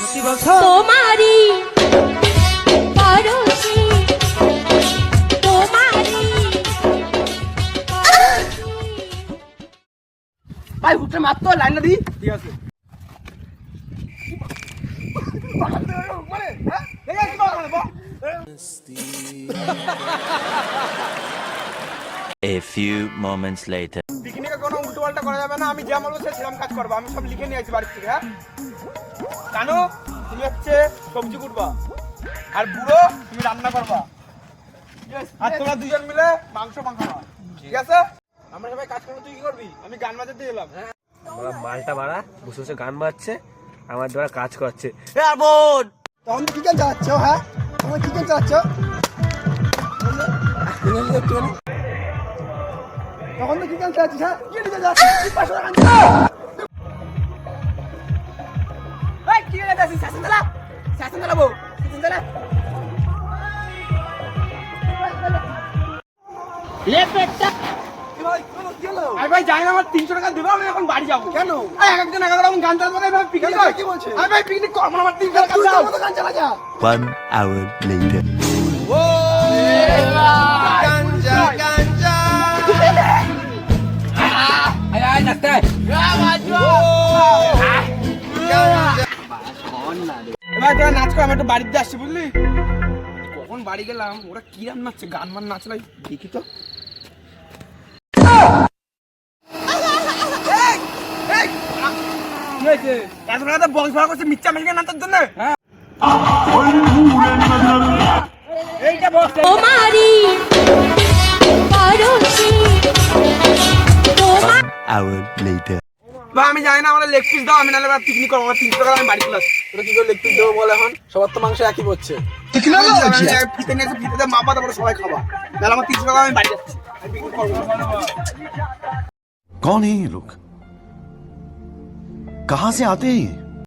তোমারি ভাই হুটে মারতো লাইনটা দি। ঠিক আছে। A few moments later. পিকনিকে কোনো উল্টো পাল্টা করা যাবে না আমি যা বলব সেরকম কাজ করব আমি সব লিখে নিয়ে আসি বাড়ি থেকে হ্যাঁ? জানো তুমি হচ্ছে সবজি কুটবা। আর বুড়ো তুমি রান্না করবা। আর তোমরা দুজন মিলে মাংস মাখাবা। ঠিক আছে? আমরা সবাই কাজ করব তুই কি করবি? আমি গান বাজাতে এলাম। হ্যাঁ আমরা মালটা মারা বসে বসে গান বাজছে আমার দ্বারা কাজ করছে তখন তো চিকেন চালাচ্ছ হ্যাঁ? তোমার চিকেন চালাচ্ছ? তখন তো চিকেন চালাচ্ছিস হ্যাঁ? কি নিতে যাচ্ছিস পাঁচশো টাকা আনছিস? এই কি রে দাসি শাসন চালা শাসন চালাবো শাসন চালা আরে ভাই জানি না আমার তিনশো টাকা দেবে আমি এখন বাড়ি যাব কেন এক একজন এক এক রকম গান চালাবো এইভাবে পিকনিক কেন? কি বলছে? আরে ভাই পিকনিক কর আমার তিনশো টাকা তুই দাও তোর মতো গান চালা যা One hour later. আয় আয় ডাক্তার এবার তোরা আমি একটু বাড়িতে আসছি বুঝলি? কখন বাড়ি গেলাম? ওরা কি রান নাচছে গান মান নাচলাই দেখি তো? এত টাকা বক্স ভাড়া করছে মিথ্যা মেশিনে নাচার জন্য? এইটা বক্স তোমারি hour later. বা আমি জানি না আমার লেগ পিস দাও আমি নাহলে পিকনিক করবো আমার তিনশো টাকা আমি বাড়ি চলে আসছি তোরা কি করে লেগ পিস দেবো বল এখন সবার তো মাংস একই পড়ছে ফিতে নিয়ে এসে ফিতে মাপা তারপরে সবাই খাবা নাহলে আমার তিনশো টাকা আমি বাড়ি যাচ্ছি আমি picnic করবো না। कौन है ये लोग कहां से आते हैं ये